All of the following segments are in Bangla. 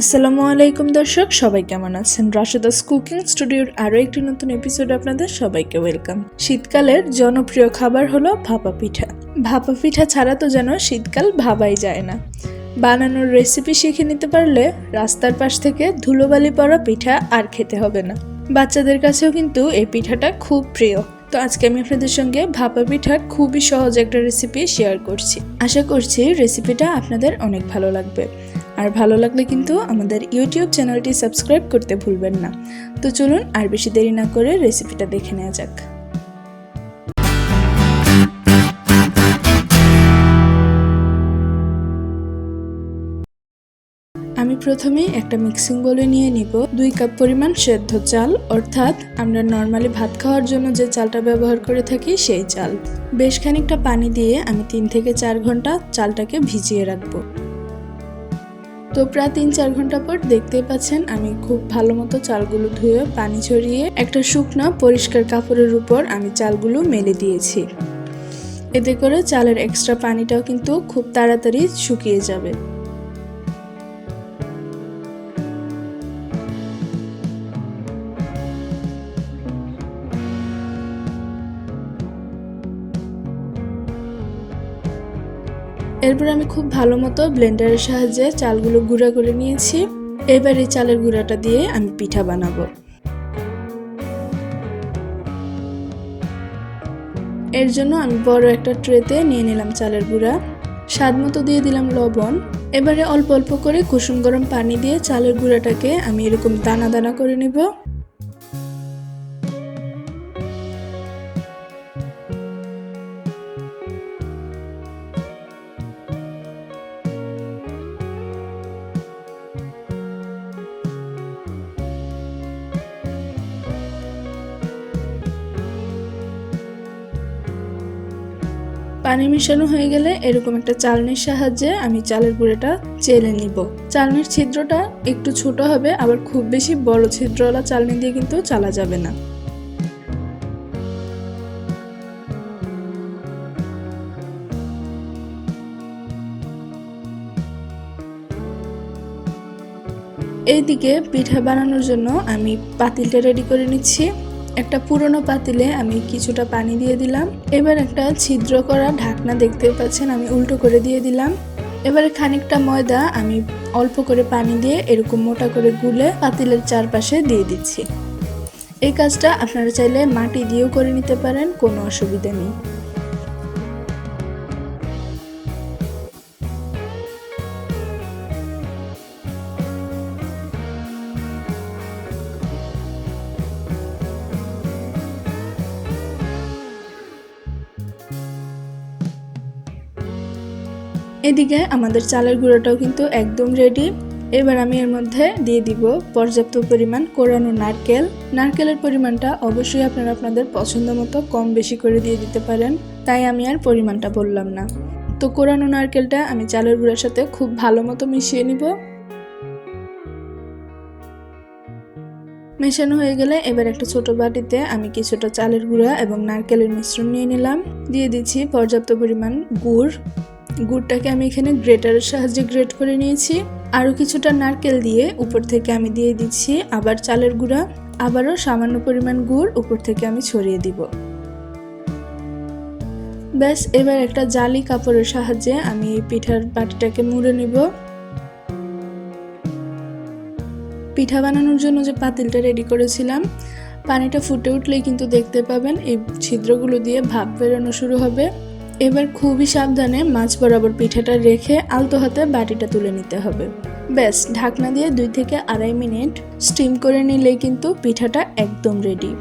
আসসালামু আলাইকুম দর্শক, সবাই কেমন আছেন? রাশেদাস কুকিং স্টুডিওর আরও একটি নতুন এপিসোড আপনাদের সবাইকে ওয়েলকাম শীতকালের জনপ্রিয় খাবার হলো ভাপা পিঠা। ভাপা পিঠা ছাড়া তো যেন শীতকাল ভাবাই যায় না। বানানোর রেসিপি শিখে নিতে পারলে রাস্তার পাশ থেকে ধুলোবালি পড়া পিঠা আর খেতে হবে না। বাচ্চাদের কাছেও কিন্তু এই পিঠাটা খুব প্রিয়। তো আজকে আমি আপনাদের সঙ্গে ভাপা পিঠার খুবই সহজ একটা রেসিপি শেয়ার করছি। আশা করছি রেসিপিটা আপনাদের অনেক ভালো লাগবে। আর ভালো লাগলে কিন্তু আমাদের ইউটিউব চ্যানেলটি সাবস্ক্রাইব করতে ভুলবেন না। তো চলুন আর বেশি দেরি না করে রেসিপিটা দেখে নেওয়া যাক। আমি প্রথমে একটা মিক্সিং বলে নিয়ে নিব দুই কাপ পরিমাণ সেদ্ধ চাল, অর্থাৎ আমরা নর্মালি ভাত খাওয়ার জন্য যে চালটা ব্যবহার করে থাকি সেই চাল। বেশ খানিকটা পানি দিয়ে আমি তিন থেকে চার ঘণ্টা চালটাকে ভিজিয়ে রাখব। তো প্রায় তিন চার ঘণ্টা পর দেখতেই পাচ্ছেন আমি খুব ভালো মতো চালগুলো ধুয়ে পানি ছড়িয়ে একটা শুকনো পরিষ্কার কাপড়ের উপর আমি চালগুলো মেলে দিয়েছি। এতে করে চালের এক্সট্রা পানিটাও কিন্তু খুব তাড়াতাড়ি শুকিয়ে যাবে। এরপর আমি খুব ভালো মতো ব্লেন্ডারের সাহায্যে চালগুলো গুঁড়া করে নিয়েছি। এবার এই চালের গুঁড়াটা দিয়ে আমি পিঠা বানাবো। এর জন্য আমি বড় একটা ট্রেতে নিয়ে নিলাম চালের গুঁড়া। স্বাদ মতো দিয়ে দিলাম লবণ। এবারে অল্প অল্প করে কুসুম গরম পানি দিয়ে চালের গুঁড়াটাকে আমি এরকম দানা দানা করে নিব। পানি মিশানো হয়ে গেলে এরকম একটা চালনির সাহায্যে আমি চালের গুঁড়োটা চেলে নিব। চালনির ছিদ্রটা একটু ছোট হবে, আবার খুব বেশি বড় ছিদ্রওয়ালা চালনি দিয়ে কিন্তু চালা যাবে না। এইদিকে পিঠা বানানোর জন্য আমি পাতিলটা রেডি করে নিচ্ছি। একটা পুরনো পাতিলে আমি কিছুটা পানি দিয়ে দিলাম। এবার একটা ছিদ্র করা ঢাকনা দেখতে পাচ্ছেন, আমি উল্টো করে দিয়ে দিলাম। এবারে খানিকটা ময়দা আমি অল্প করে পানি দিয়ে এরকম মোটা করে গুলে পাতিলের চারপাশে দিয়ে দিচ্ছি। এই কাজটা আপনারা চাইলে মাটি দিয়েও করে নিতে পারেন, কোনো অসুবিধা নেই। এদিকে আমাদের চালের গুঁড়োটাও কিন্তু একদম রেডি এবার আমি এর মধ্যে দিয়ে দিব পর্যাপ্ত পরিমাণ কোরানো নারকেল। নারকেলের পরিমাণটা অবশ্যই আপনারা আপনাদের পছন্দ মতো কম বেশি করে দিয়ে দিতে পারেন, তাই আমি আর পরিমাণটা বললাম না। তো কোরানো নারকেলটা আমি চালের গুঁড়োর সাথে খুব ভালো মতো মিশিয়ে নিব। মেশানো হয়ে গেলে এবার একটা ছোট বাটিতে আমি কিছুটা চালের গুঁড়া এবং নারকেলের মিশ্রণ নিয়ে নিলাম। দিয়ে দিচ্ছি পর্যাপ্ত পরিমাণ গুড়। গুড়টাকে আমি এখানে গ্রেটারের সাহায্যে গ্রেট করে নিয়েছি। আরও কিছুটা নারকেল দিয়ে উপর থেকে আমি দিয়ে দিচ্ছি আবার চালের গুঁড়া, আবারও সামান্য পরিমাণ গুড় উপর থেকে আমি ছড়িয়ে দিব। ব্যাস, এবার একটা জালি কাপড়ের সাহায্যে আমি এই পিঠার বাটিটাকে মুড়ে নিব। পিঠা বানানোর জন্য যে পাতিলটা রেডি করেছিলাম, পানিটা ফুটে উঠলেই কিন্তু দেখতে পাবেন এই ছিদ্রগুলো দিয়ে ভাপ বেরোনো শুরু হবে। এবার খুবই সাবধানে মাছ বরাবর পিঠাটা রেখে আলতো হাতে বাটিটা তুলে নিতে হবে। ব্যাস, ঢাকনা দিয়ে দুই থেকে আড়াই মিনিট স্টিম করে নিলেই কিন্তু পিঠাটা একদম রেডি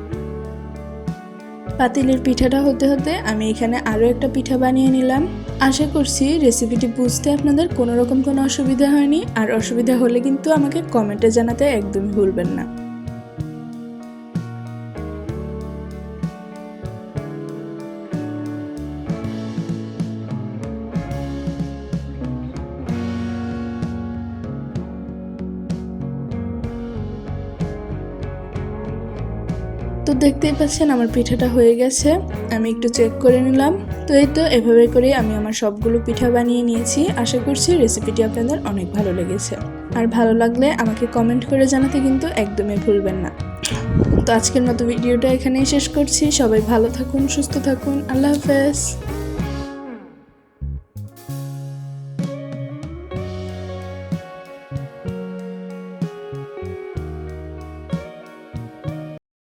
পাতিলের পিঠাটা হতে হতে আমি এখানে আরও একটা পিঠা বানিয়ে নিলাম। আশা করছি রেসিপিটি বুঝতে আপনাদের কোনো রকম কোনো অসুবিধা হয়নি। আর অসুবিধা হলে কিন্তু আমাকে কমেন্টে জানাতে একদমই ভুলবেন না। তো দেখতেই পাচ্ছেন আমার পিঠাটা হয়ে গেছে। আমি একটু চেক করে নিলাম। তো এই তো এভাবে করে আমি আমার সবগুলো পিঠা বানিয়ে নিয়েছি। আশা করছি রেসিপিটি আপনাদের অনেক ভালো লেগেছে। আর ভালো লাগলে আমাকে কমেন্ট করে জানাতে কিন্তু একদমই ভুলবেন না। তো আজকের মতো ভিডিওটা এখানেই শেষ করছি। সবাই ভালো থাকুন, সুস্থ থাকুন। আল্লাহ হাফেজ।